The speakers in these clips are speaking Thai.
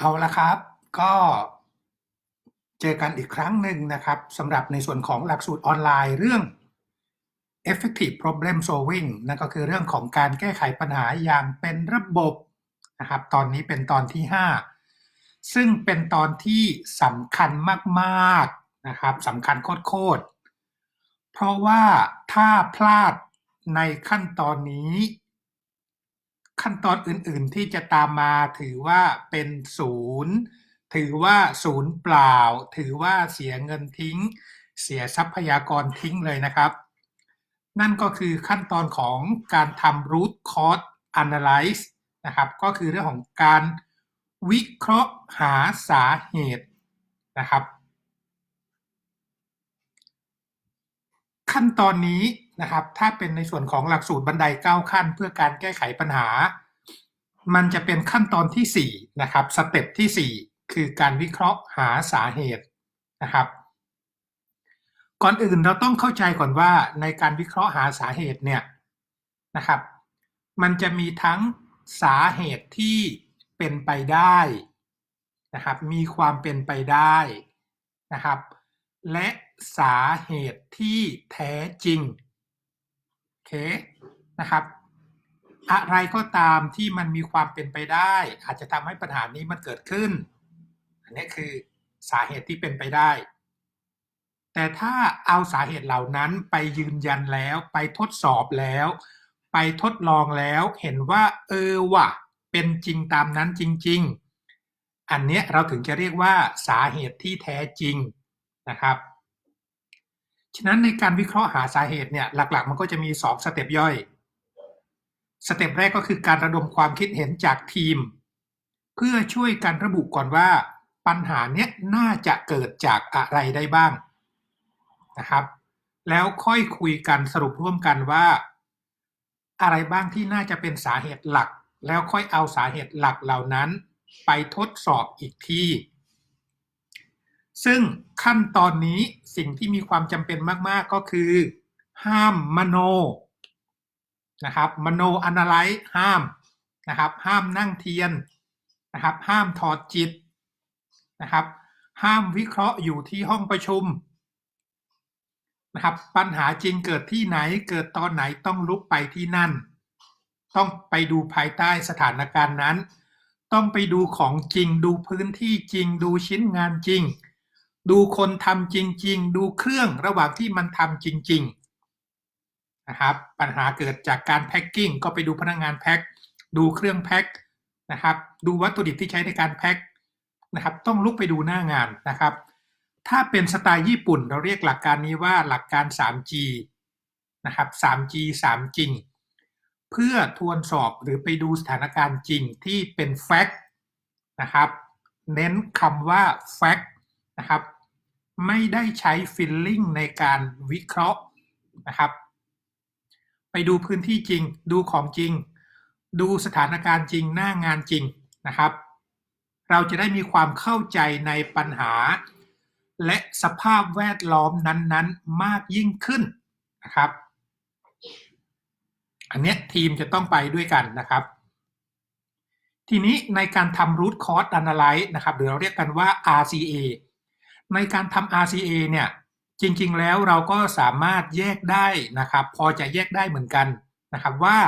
เอาละครับ ก็เจอกันอีกครั้งหนึ่งนะครับสำหรับในส่วนของหลักสูตรออนไลน์เรื่อง effective problem solving นั่นก็คือเรื่องของการแก้ไขปัญหาอย่างเป็นระบบนะครับ ตอนนี้เป็นตอนที่ 5 ซึ่งเป็นตอนที่สำคัญมากๆนะครับสำคัญโคตรๆเพราะว่าถ้าพลาดในขั้นตอนนี้ ขั้นตอนอื่นๆที่จะตามมาถือว่าเป็นศูนย์ ถือว่าศูนย์เปล่า ถือว่าเสียเงินทิ้ง เสียทรัพยากรทิ้งเลยนะครับ นั่นก็คือขั้นตอนของการทำ root cause analyze นะครับก็คือเรื่องของการวิเคราะห์หาสาเหตุนะครับ ขั้นตอนนี้นะครับ ถ้าเป็นในส่วนของหลักสูตรบันได 9 ขั้น เพื่อการแก้ไขปัญหา มันจะเป็นขั้นตอนที่4นะครับสเต็ปที่ 4 คือการวิเคราะห์หาสาเหตุนะครับ ก่อนอื่นเราต้องเข้าใจก่อนว่าในการวิเคราะห์หาสาเหตุเนี่ยนะครับ มันจะมีทั้งสาเหตุที่เป็นไปได้นะครับ มีความเป็นไปได้นะครับ และ สาเหตุที่แท้จริงโอเคนะครับ อะไรก็ตามที่มันมีความเป็นไปได้ อาจจะทำให้ปัญหานี้มันเกิดขึ้น อันนี้คือสาเหตุที่เป็นไปได้ แต่ถ้าเอาสาเหตุเหล่านั้นไปยืนยันแล้วไปทดสอบแล้ว ไปทดลองแล้วเห็นว่า เออว่ะ เป็นจริงตามนั้นจริง ๆ อันนี้เราถึงจะเรียกว่าสาเหตุที่แท้จริงนะครับ ฉะนั้นในการวิเคราะห์หาสาเหตุเนี่ยหลักๆ มันก็จะมี2สเต็ปย่อย สเต็ปแรกก็คือการระดมความคิดเห็นจากทีม เพื่อช่วยกันระบุก่อนว่าปัญหาเนี้ยน่าจะเกิดจากอะไรได้บ้างนะครับ แล้วค่อยคุยกันสรุปร่วมกันว่า อะไรบ้างที่น่าจะเป็นสาเหตุหลัก แล้วค่อยเอาสาเหตุหลักเหล่านั้น ไปทดสอบอีกที ซึ่งขั้นตอนนี้สิ่งที่มีความจำเป็นมาก ๆ ก็คือ ห้ามมโนนะครับมโนอนาไลซ์ห้ามนะครับ ห้ามนั่งเทียนนะครับ ห้ามถอดจิตนะครับ ห้ามวิเคราะห์อยู่ที่ห้องประชุมนะครับ ปัญหาจริงเกิดที่ไหนเกิดตอนไหนต้องลุกไปที่นั่น ต้องไปดูภายใต้สถานการณ์นั้น ต้องไปดูของจริงดูพื้นที่จริงดูชิ้นงานจริง ดูคนทำจริง ๆ ดูเครื่องระหว่างที่มันทำจริง ๆ นะครับ ปัญหาเกิดจากการแพ็กกิ้งก็ไปดูพนักงงานแพ็คดูเครื่องแพ็คนะครับ ดูวัตถุดิบที่ใช้ในการแพ็คนะครับ ต้องลุกไปดูหน้างานนะครับ ถ้าเป็นสไตล์ญี่ปุ่นเราเรียกหลักการนี้ว่าหลักการ 3G นะครับ 3G 3จริง เพื่อทวนสอบหรือไปดูสถานการณ์จริงที่เป็นแฟกต์นะครับ เน้นคำว่าแฟกต์นะครับ ไม่ได้ใช้ฟิลลิ่งในการวิเคราะห์นะครับ ไปดูพื้นที่จริง ดูของจริง ดูสถานการณ์จริงหน้างานจริงนะครับ เราจะได้มีความเข้าใจในปัญหา และสภาพแวดล้อมนั้นๆ มากยิ่งขึ้นนะครับ อันนี้ทีมจะต้องไปด้วยกันนะครับทีนี้ในการทำ root cause analysis นะครับหรือเราเรียกกันว่า RCA ในการทำ RCA เนี่ยจริงๆแล้วเราก็สามารถแยกได้นะครับ พอจะแยกได้เหมือนกันนะครับว่า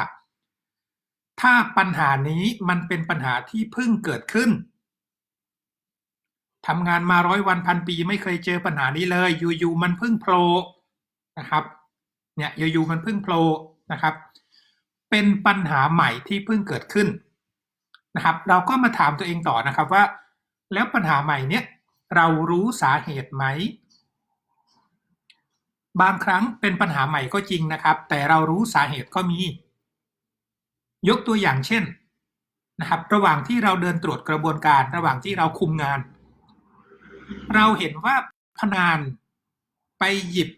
ถ้าปัญหานี้มันเป็นปัญหาที่เพิ่งเกิดขึ้นทำงานมาร้อยวันพันปีไม่เคยเจอปัญหานี้เลยอยู่ๆมันเพิ่งโผล่นะครับเนี่ยอยู่ๆมันเพิ่งโผล่นะครับ เป็นปัญหาใหม่ที่เพิ่งเกิดขึ้นนะครับ เราก็มาถามตัวเองต่อนะครับว่า แล้วปัญหาใหม่เนี้ย เรารู้สาเหตุไหม บางครั้งเป็นปัญหาใหม่ก็จริงนะครับ แต่เรารู้สาเหตุก็มี ยกตัวอย่างเช่นนะครับระหว่างที่เราเดินตรวจกระบวนการระหว่างที่เราคุมงาน เราเห็นว่าพนานไปหยิบ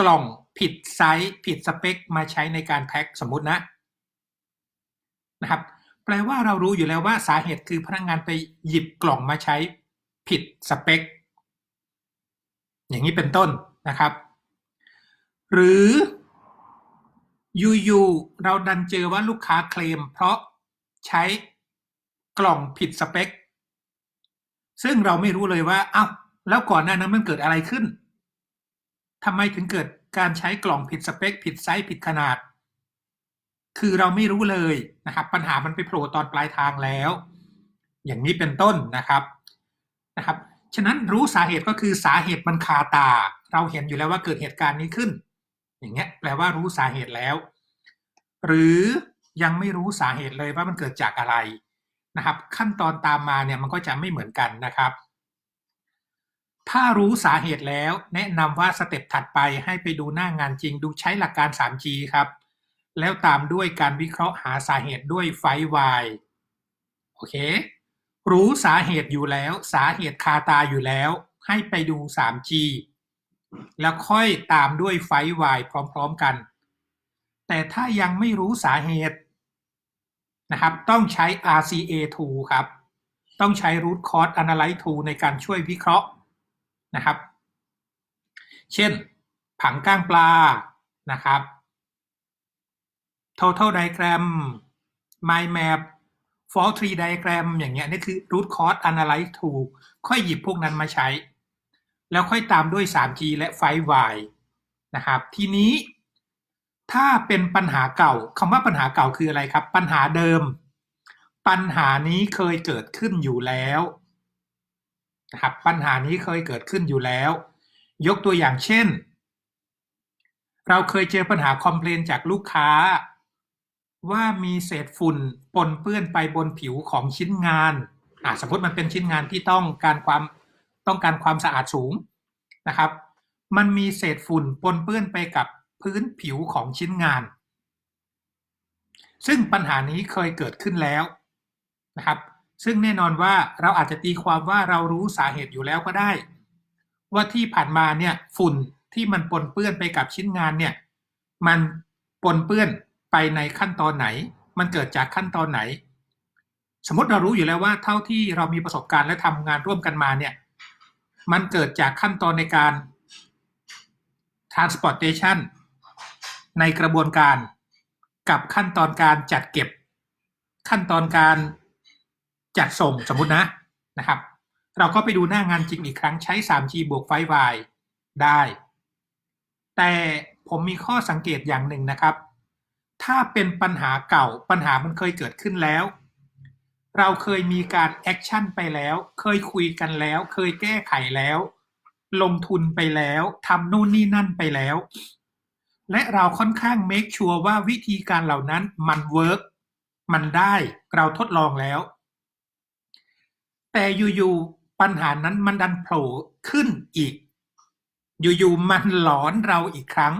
กล่องผิดไซส์ผิดสเปค มาใช้ในการแพ็คสมมุตินะนะครับ แปลว่าเรารู้อยู่แล้วว่าสาเหตุคือพนักงงานไปหยิบกล่องมาใช้ ผิดสเปค อย่างนี้เป็นต้นนะครับ หรืออยู่ๆเราดันเจอว่าลูกค้าเคลม เพราะใช้กล่องผิดสเปค ซึ่งเราไม่รู้เลยว่าอ้าวแล้วก่อนหน้านั้นมันเกิดอะไรขึ้นทำไมถึงเกิดการใช้กล่องผิดสเปค ผิดไซส์ผิดขนาด คือเราไม่รู้เลยนะครับ ปัญหามันไปโผล่ตอนปลายทางแล้ว อย่างนี้เป็นต้นนะครับ นะครับ ฉะนั้นรู้สาเหตุก็คือสาเหตุมันคาตา เราเห็นอยู่แล้วว่าเกิดเหตุการณ์นี้ขึ้น อย่างเงี้ยแปลว่ารู้สาเหตุแล้ว หรือยังไม่รู้สาเหตุเลยว่ามันเกิดจากอะไรนะครับ ขั้นตอนตามมาเนี่ยมันก็จะไม่เหมือนกันนะครับ ถ้ารู้สาเหตุแล้ว แนะนำว่าสเต็ปถัดไปให้ไปดูหน้างานจริง ดูใช้หลักการ 3G ครับ แล้วตามด้วยการวิเคราะห์หาสาเหตุด้วยไฟวายโอเค รู้สาเหตุอยู่แล้ว สาเหตุคาตาอยู่แล้ว ให้ไปดู 3G แล้วค่อยตามด้วยไฟวายพร้อมๆกัน แต่ถ้ายังไม่รู้สาเหตุนะครับต้องใช้ RCA tool ครับ ต้องใช้ root cause analyze tool ในการช่วยวิเคราะห์นะครับ เช่น ผังก้างปลานะครับ total diagram mind map fault tree diagram อย่างเงี้ยนี่คือ root cause analyze tool ค่อยหยิบพวกนั้นมาใช้ แล้วค่อยตามด้วย 3G และ 5Y นะครับ ทีนี้ถ้าเป็นปัญหาเก่าคำว่าปัญหาเก่าคืออะไรครับ ปัญหาเดิม ปัญหานี้เคยเกิดขึ้นอยู่แล้วนะครับปัญหานี้เคยเกิดขึ้นอยู่แล้ว ยกตัวอย่างเช่น เราเคยเจอปัญหาคอมเพลนจากลูกค้า ว่ามีเศษฝุ่นปนเปื้อนไปบนผิวของชิ้นงานอ่าสมมติมันเป็นชิ้นงานที่ต้องการความต้องการความสะอาดสูงนะครับ มันมีเศษฝุ่นปนเปื้อนไปกับพื้นผิวของชิ้นงาน ซึ่งปัญหานี้เคยเกิดขึ้นแล้วนะครับ ซึ่งแน่นอนว่าเราอาจจะตีความว่าเรารู้สาเหตุอยู่แล้วก็ได้ ว่าที่ผ่านมาเนี่ยฝุ่นที่มันปนเปื้อนไปกับชิ้นงานเนี่ย มันปนเปื้อน ไปในขั้นตอนไหน มันเกิดจากขั้นตอนไหน สมมติเรารู้อยู่แล้วว่าเท่าที่เรามีประสบการณ์และทำงานร่วมกันมาเนี่ยมันเกิดจากขั้นตอนในการ transportation ในกระบวนการกับขั้นตอนการจัดเก็บ ขั้นตอนการจัดส่งสมมตินะนะครับ เราก็ไปดูหน้างานจริงอีกครั้งใช้ 3G บวก 5Y ได้ แต่ผมมีข้อสังเกตอย่างหนึ่งนะครับ ถ้าเป็นปัญหาเก่าปัญหามันเคยเกิดขึ้นแล้ว เราเคยมีการแอคชั่นไปแล้ว เคยคุยกันแล้ว เคยแก้ไขแล้ว ลงทุนไปแล้วทำนู่นนี่นั่นไปแล้ว และเราค่อนข้างเมคชัวร์ว่าวิธีการเหล่านั้นมันเวิร์กมันได้เราทดลองแล้ว แต่อยู่ๆปัญหานั้นมันดันโผล่ขึ้นอีก อยู่ๆมันหลอนเราอีกครั้ง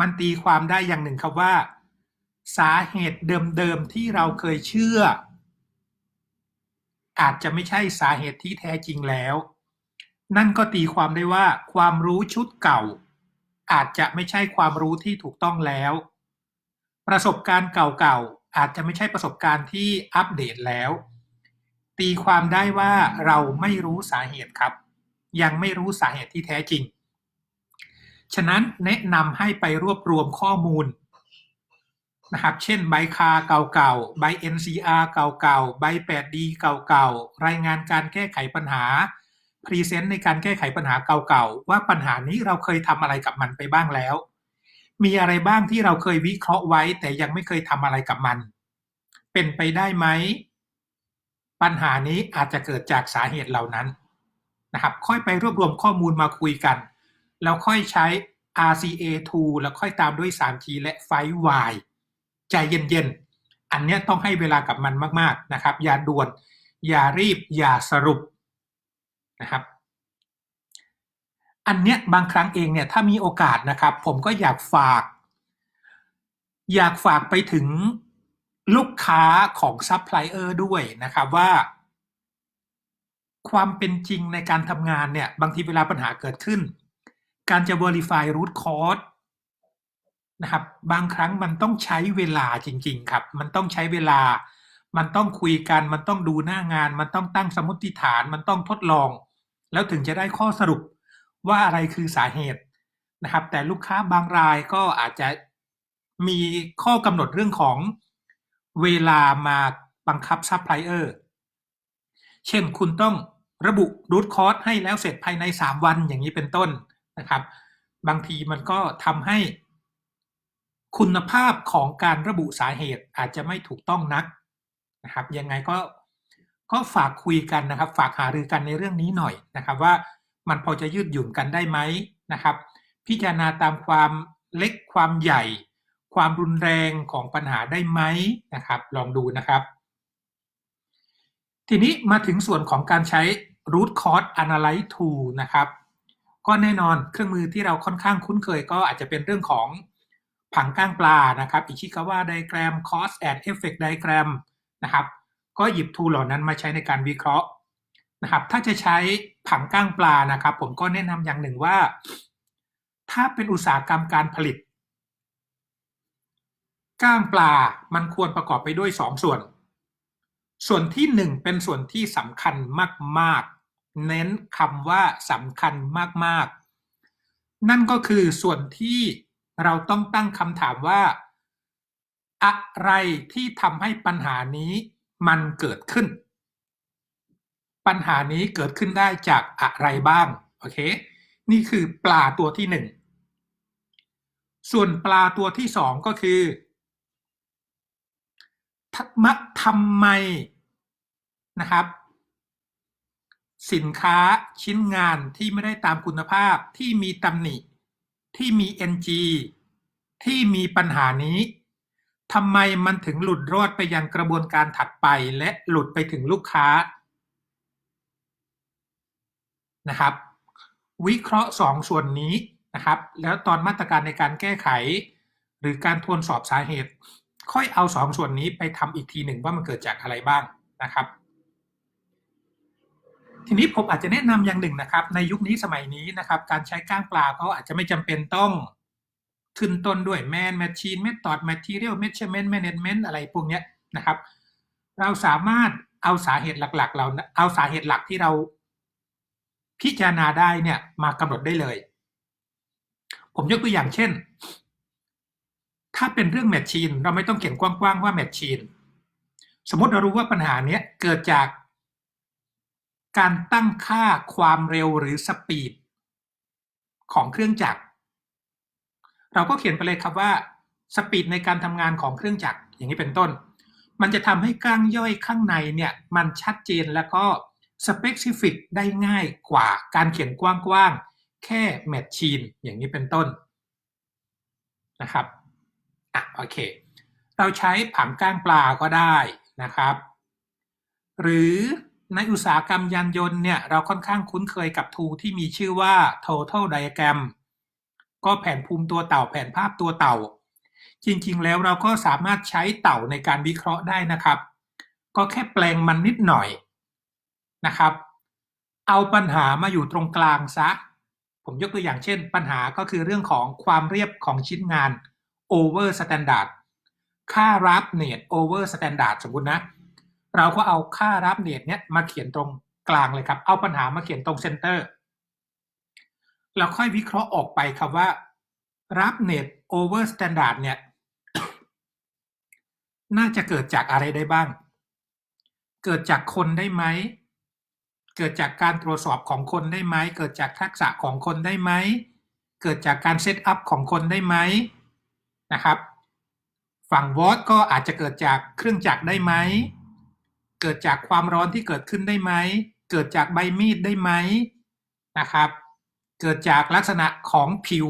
มันตีความได้อย่างหนึ่งครับว่า สาเหตุเดิมๆที่เราเคยเชื่อ อาจจะไม่ใช่สาเหตุที่แท้จริงแล้ว นั่นก็ตีความได้ว่า ความรู้ชุดเก่า อาจจะไม่ใช่ความรู้ที่ถูกต้องแล้ว ประสบการณ์เก่าๆอาจจะไม่ใช่ประสบการณ์ที่อัปเดตแล้ว ตีความได้ว่าเราไม่รู้สาเหตุครับ ยังไม่รู้สาเหตุที่แท้จริง ฉะนั้นแนะนำให้ไปรวบรวมข้อมูลนะครับ เช่นใบคาเก่าๆ ใบ NCR เก่าๆ ใบ 8D เก่าๆ รายงานการแก้ไขปัญหา พรีเซนต์ในการแก้ไขปัญหาเก่าๆ ว่าปัญหานี้เราเคยทำอะไรกับมันไปบ้างแล้ว มีอะไรบ้างที่เราเคยวิเคราะห์ไว้ แต่ยังไม่เคยทำอะไรกับมัน เป็นไปได้ไหม ปัญหานี้อาจจะเกิดจากสาเหตุเหล่านั้นนะครับ ค่อยไปรวบรวมข้อมูลมาคุยกัน แล้วค่อยใช้ RCA tool แล้วค่อยตามด้วย 3T และ 5Y ใจเย็นๆ อันนี้ต้องให้เวลากับมันมากๆนะครับ อย่าด่วน อย่ารีบ อย่าสรุปนะครับอันเนี้ยบางครั้งเองเนี่ยถ้ามีโอกาสนะครับ ผมก็อยากฝาก อยากฝากไปถึงลูกค้าของซัพพลายเออร์ด้วยนะครับว่า ความเป็นจริงในการทำงานเนี่ย บางทีเวลาปัญหาเกิดขึ้น การจะ verify root cause นะครับบางครั้งมันต้องใช้เวลาจริง ๆ ครับ มันต้องใช้เวลา มันต้องคุยกัน มันต้องดูหน้างาน มันต้องตั้งสมมติฐาน มันต้องทดลอง แล้วถึงจะได้ข้อสรุปว่าอะไรคือสาเหตุนะครับ แต่ลูกค้าบางรายก็อาจจะมีข้อกำหนดเรื่องของเวลามาบังคับซัพพลายเออร์ เช่นคุณต้องระบุ root cause ให้แล้วเสร็จภายใน 3 วันอย่างนี้เป็นต้น นะครับ บางทีมันก็ทำให้คุณภาพของการระบุสาเหตุอาจจะไม่ถูกต้องนักนะครับ ยังไงก็ก็ฝากคุยกันนะครับ ฝากหารือกันในเรื่องนี้หน่อยนะครับ ว่ามันพอจะยืดหยุ่นกันได้ไหมนะครับ พิจารณาตามความเล็กความใหญ่ ความรุนแรงของปัญหาได้ไหมนะครับ ลองดูนะครับ ทีนี้มาถึงส่วนของการใช้ root cause analyze tool นะครับ ก็แน่นอนเครื่องมือที่เราค่อนข้างคุ้นเคยก็อาจจะเป็นเรื่องของผังก้างปลานะครับอิชิคาวะไดแกรม cause and effect diagram นะครับ ก็หยิบทูเหล่านั้นมาใช้ในการวิเคราะห์นะครับ ถ้าจะใช้ผังก้างปลานะครับ ผมก็แนะนำอย่างหนึ่งว่า ถ้าเป็นอุตสาหกรรมการผลิต ก้างปลามันควรประกอบไปด้วย 2 ส่วน ส่วนที่ 1 เป็นส่วนที่สำคัญมาก ๆ เน้นคำว่าสำคัญมากๆ นั่นก็คือส่วนที่เราต้องตั้งคำถามว่า อะไรที่ทำให้ปัญหานี้มันเกิดขึ้น ปัญหานี้เกิดขึ้นได้จากอะไรบ้าง โอเค นี่คือปลาตัวที่หนึ่ง ส่วนปลาตัวที่สองก็คือมัทำไมนะครับ สินค้าชิ้นงานที่ไม่ได้ตามคุณภาพที่มีตำหนิ ที่มี NG ที่มีปัญหานี้ทำไมมันถึงหลุดรอดไปยังกระบวนการถัดไปและหลุดไปถึงลูกค้านะครับ วิเคราะห์สองส่วนนี้นะครับ แล้วตอนมาตรการในการแก้ไข หรือการทวนสอบสาเหตุ ค่อยเอาสองส่วนนี้ไปทำอีกทีหนึ่งว่ามันเกิดจากอะไรบ้างนะครับ ทีนี้ผมอาจจะแนะนำอย่างหนึ่งนะครับ ในยุคนี้สมัยนี้นะครับ การใช้ก้างปลาก็อาจจะไม่จำเป็นต้องขึ้นต้นด้วย man machine method material measurement management อะไรพวกนี้นะครับ เราสามารถเอาสาเหตุหลักๆ เราเอาสาเหตุหลักที่เราพิจารณาได้เนี่ยมากำหนดได้เลย ผมยกตัวอย่างเช่น ถ้าเป็นเรื่องแมชชีนเราไม่ต้องเขียนกว้างๆว่าแมชชีนสมมติเรารู้ว่าปัญหาเนี้ยเกิดจาก การตั้งค่าความเร็วหรือสปีดของเครื่องจักร เราก็เขียนไปเลยครับว่าสปีดในการทำงานของเครื่องจักรอย่างนี้เป็นต้น มันจะทำให้กล้างย่อยข้างในเนี่ยมันชัดเจนแล้วก็สเปกซิฟิกได้ง่ายกว่าการเขียนกว้างๆ แค่แมชชีนอย่างนี้เป็นต้นนะครับอะโอเค เราใช้ผังก้างปลาก็ได้นะครับ หรือ ในอุตสาหกรรมยานยนต์เนี่ยเราค่อนข้างคุ้นเคยกับทูที่มีชื่อว่า total diagram ก็แผนภูมิตัวเต่าแผนภาพตัวเต่า จริงๆแล้วเราก็สามารถใช้เต่าในการวิเคราะห์ได้นะครับ ก็แค่แปลงมันนิดหน่อยนะครับ เอาปัญหามาอยู่ตรงกลางซะ ผมยกตัวอย่างเช่น ปัญหาก็คือเรื่องของความเรียบของชิ้นงาน over standard ค่ารับเนต over standard สมมตินะ เราก็เอาค่ารับเนตเนี้ยมาเขียนตรงกลางเลยครับ เอาปัญหามาเขียนตรงเซนเตอร์เราค่อยวิเคราะห์ออกไปครับว่า รับเน็ตโอเวอร์สแตนดาร์ดเนี่ย น่าจะเกิดจากอะไรได้บ้าง เกิดจากคนได้ไหม เกิดจากการตรวจสอบของคนได้ไหม เกิดจากทักษะของคนได้ไหม เกิดจากการเซตอัพของคนได้ไหมนะครับ ฝั่งวอตก็อาจจะเกิดจากเครื่องจักรได้ไหม เกิดจากความร้อนที่เกิดขึ้นได้ไหม เกิดจากใบมีดได้ไหมนะครับ เกิดจากลักษณะของผิว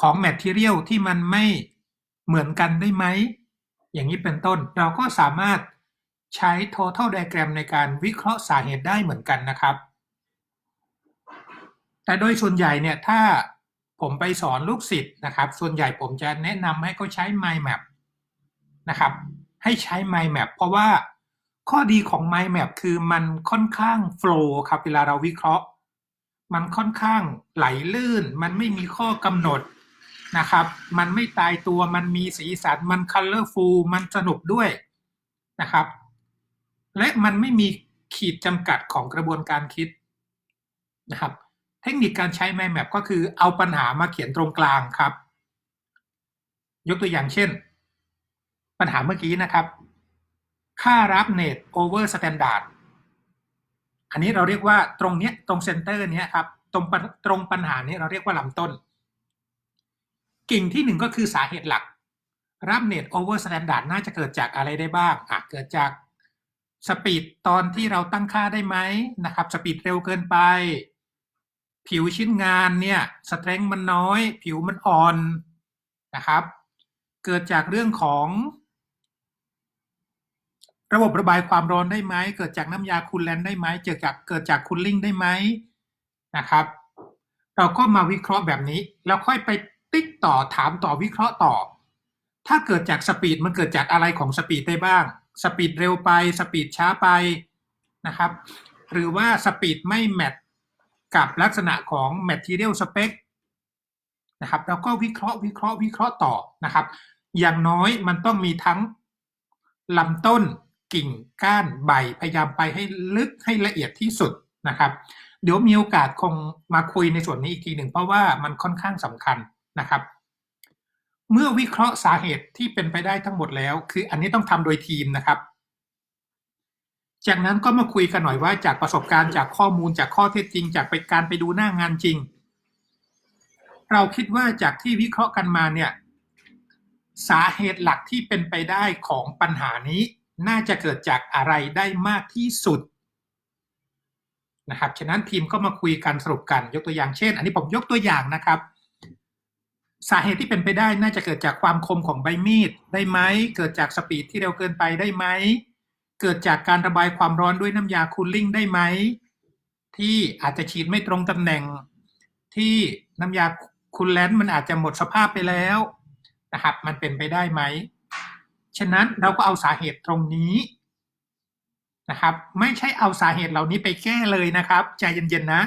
ของแมทเทียลที่มันไม่เหมือนกันได้ไหม อย่างนี้เป็นต้นเราก็สามารถใช้ total diagram ในการวิเคราะห์สาเหตุได้เหมือนกันนะครับ แต่โดยส่วนใหญ่เนี่ยถ้าผมไปสอนลูกศิษย์นะครับ ส่วนใหญ่ผมจะแนะนำให้เขาใช้ mind map นะครับ ให้ใช้ mind map เพราะว่า ข้อดีของ mind map คือมันค่อนข้าง flow ครับ เวลาเราวิเคราะห์ มันค่อนข้างไหลลื่น มันไม่มีข้อกำหนดนะครับ มันไม่ตายตัว มันมีสีสัน มันคัลเลอร์ฟูล มันสนุกด้วยนะครับ และมันไม่มีขีดจำกัดของกระบวนการคิดนะครับ เทคนิคการใช้ไมแมปก็คือเอาปัญหามาเขียนตรงกลางครับ ยกตัวอย่างเช่น ปัญหาเมื่อกี้นะครับ ค่ารับเน็ตโอเวอร์สแตนดาร์ดอันนี้เราเรียกว่าตรงเนี้ยตรงเซนเตอร์เนี้ยครับตรงตรงปัญหานี้เราเรียกว่าลำต้น กิ่งที่หนึ่งก็คือสาเหตุหลัก รับเน็ตโอเวอร์สแตนดาร์ดน่าจะเกิดจากอะไรได้บ้างอะเกิดจากสปีดตอนที่เราตั้งค่าได้ไหมนะครับสปีดเร็วเกินไป ผิวชิ้นงานเนี่ยสเตรน g มันน้อย ผิวมันอ่อนนะครับ เกิดจากเรื่องของ ระบบระบายความร้อนได้ไหม เกิดจากน้ำยาคูลแลนได้ไหมเกิดจากเกิดจากคูลลิ่งได้ไหมนะครับ เราก็มาวิเคราะห์แบบนี้ แล้วค่อยไปติ๊กต่อถามต่อวิเคราะห์ต่อ ถ้าเกิดจากสปีดมันเกิดจากอะไรของสปีดได้บ้าง สปีดเร็วไป สปีดช้าไปนะครับ หรือว่าสปีดไม่แมทกับลักษณะของ material spec นะครับแล้วก็วิเคราะห์วิเคราะห์วิเคราะห์ต่อนะครับ อย่างน้อยมันต้องมีทั้งลำต้น กิ่งก้านใบพยายามไปให้ลึกให้ละเอียดที่สุดนะครับ เดี๋ยวมีโอกาสคงมาคุยในส่วนนี้อีกทีหนึ่งเพราะว่ามันค่อนข้างสำคัญนะครับ เมื่อวิเคราะห์สาเหตุที่เป็นไปได้ทั้งหมดแล้ว คืออันนี้ต้องทำโดยทีมนะครับ จากนั้นก็มาคุยกันหน่อยว่าจากประสบการณ์จากข้อมูลจากข้อเท็จจริง จากไปการไปดูหน้างานจริง เราคิดว่าจากที่วิเคราะห์กันมาเนี่ยสาเหตุหลักที่เป็นไปได้ของปัญหานี้ น่าจะเกิดจากอะไรได้มากที่สุดนะครับ ฉะนั้นทีมก็มาคุยกันสรุปกันยกตัวอย่างเช่น อันนี้ผมยกตัวอย่างนะครับ สาเหตุที่เป็นไปได้น่าจะเกิดจากความคมของใบมีดได้ไหม เกิดจากสปีดที่เร็วเกินไปได้ไหม เกิดจากการระบายความร้อนด้วยน้ำยาคูลลิ่งได้ไหม ที่อาจจะฉีดไม่ตรงตำแหน่ง ที่น้ำยาคูลแลนต์มันอาจจะหมดสภาพไปแล้วนะครับ มันเป็นไปได้ไหม ฉะนั้นเราก็เอาสาเหตุตรงนี้นะครับ ไม่ใช่เอาสาเหตุเหล่านี้ไปแก้เลยนะครับ ใจเย็นๆนะ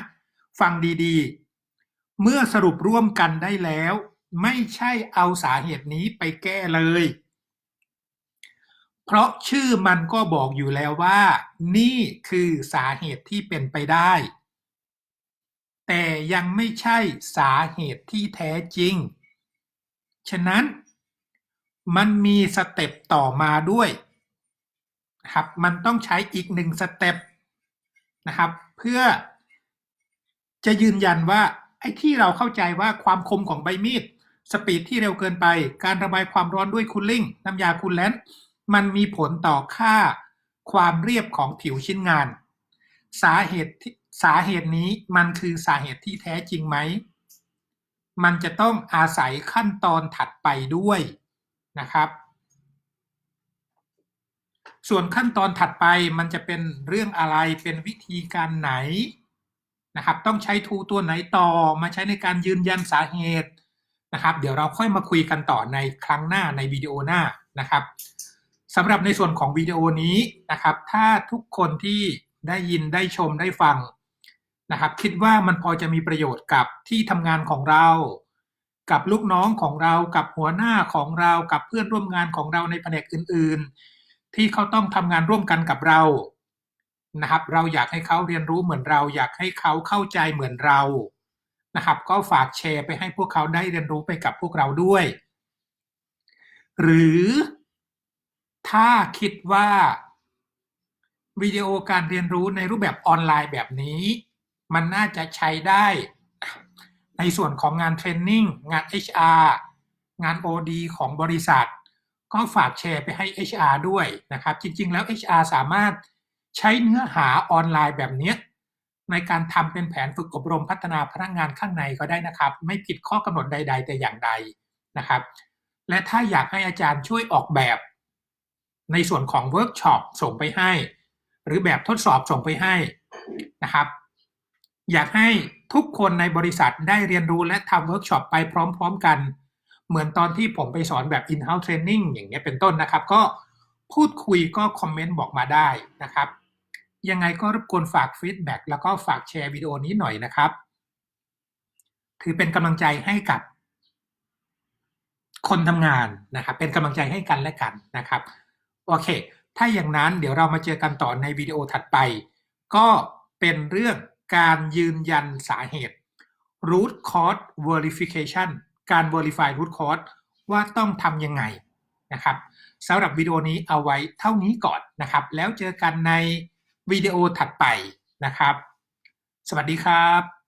ฟังดีๆ เมื่อสรุปร่วมกันได้แล้ว ไม่ใช่เอาสาเหตุนี้ไปแก้เลย เพราะชื่อมันก็บอกอยู่แล้วว่า นี่คือสาเหตุที่เป็นไปได้ แต่ยังไม่ใช่สาเหตุที่แท้จริง ฉะนั้น มันมีสเต็ปต่อมาด้วยนะครับ มันต้องใช้อีกหนึ่งสเต็ปนะครับ เพื่อจะยืนยันว่าไอ้ที่เราเข้าใจว่าความคมของใบมีดสปีดที่เร็วเกินไป การระบายความร้อนด้วยคูลลิ่งน้ำยาคูลแลนต์มันมีผลต่อค่าความเรียบของผิวชิ้นงาน สาเหตุสาเหตุนี้มันคือสาเหตุที่แท้จริงไหม มันจะต้องอาศัยขั้นตอนถัดไปด้วย นะครับ ส่วนขั้นตอนถัดไปมันจะเป็นเรื่องอะไรเป็นวิธีการไหนนะครับ ต้องใช้ทูตัวไหนต่อมาใช้ในการยืนยันสาเหตุนะครับ เดี๋ยวเราค่อยมาคุยกันต่อในครั้งหน้าในวิดีโอหน้านะครับสำหรับในส่วนของวิดีโอนี้นะครับ ถ้าทุกคนที่ได้ยินได้ชมได้ฟังนะครับ คิดว่ามันพอจะมีประโยชน์กับที่ทำงานของเรา กับลูกน้องของเรากับหัวหน้าของเรากับเพื่อนร่วมงานของเราในแผนกอื่น ๆ ที่เขาต้องทำงานร่วมกันกับเรานะครับ เราอยากให้เขาเรียนรู้เหมือนเรา อยากให้เขาเข้าใจเหมือนเรานะครับ ก็ฝากแชร์ไปให้พวกเขาได้เรียนรู้ไปกับพวกเราด้วย หรือถ้าคิดว่าวิดีโอการเรียนรู้ในรูปแบบออนไลน์แบบนี้ มันน่าจะใช้ได้ ในส่วนของงานเทรนนิ่งงาน HR งาน OD ของบริษัท ก็ฝากแชร์ไปให้ HR ด้วยนะครับ จริง ๆ แล้ว HR สามารถใช้เนื้อหาออนไลน์แบบนี้ ในการทำเป็นแผนฝึกอบรมพัฒนาพนักงานข้างในก็ได้นะครับ ไม่ผิดข้อกำหนดใด ๆ แต่อย่างใดนะครับ และถ้าอยากให้อาจารย์ช่วยออกแบบ ในส่วนของเวิร์กช็อปส่งไปให้ หรือแบบทดสอบส่งไปให้นะครับ อยากให้ ทุกคนในบริษัทได้เรียนรู้และทำเวิร์กช็อปไปพร้อม ๆ กัน เหมือนตอนที่ผมไปสอนแบบ in-house training อย่างเงี้ยเป็นต้นนะครับ ก็พูดคุยก็คอมเมนต์บอกมาได้นะครับ ยังไงก็รบกวนฝากฟีดแบ็กแล้วก็ฝากแชร์วิดีโอนี้หน่อยนะครับ ถือเป็นกำลังใจให้กับคนทำงานนะครับ เป็นกำลังใจให้กันและกันนะครับ โอเค ถ้าอย่างนั้นเดี๋ยวเรามาเจอกันต่อในวิดีโอถัดไป ก็เป็นเรื่อง การยืนยันสาเหตุ root cause verification การ verify root cause ว่าต้องทำยังไงนะครับสำหรับวิดีโอนี้เอาไว้เท่านี้ก่อนนะครับ แล้วเจอกันในวิดีโอถัดไปนะครับ สวัสดีครับ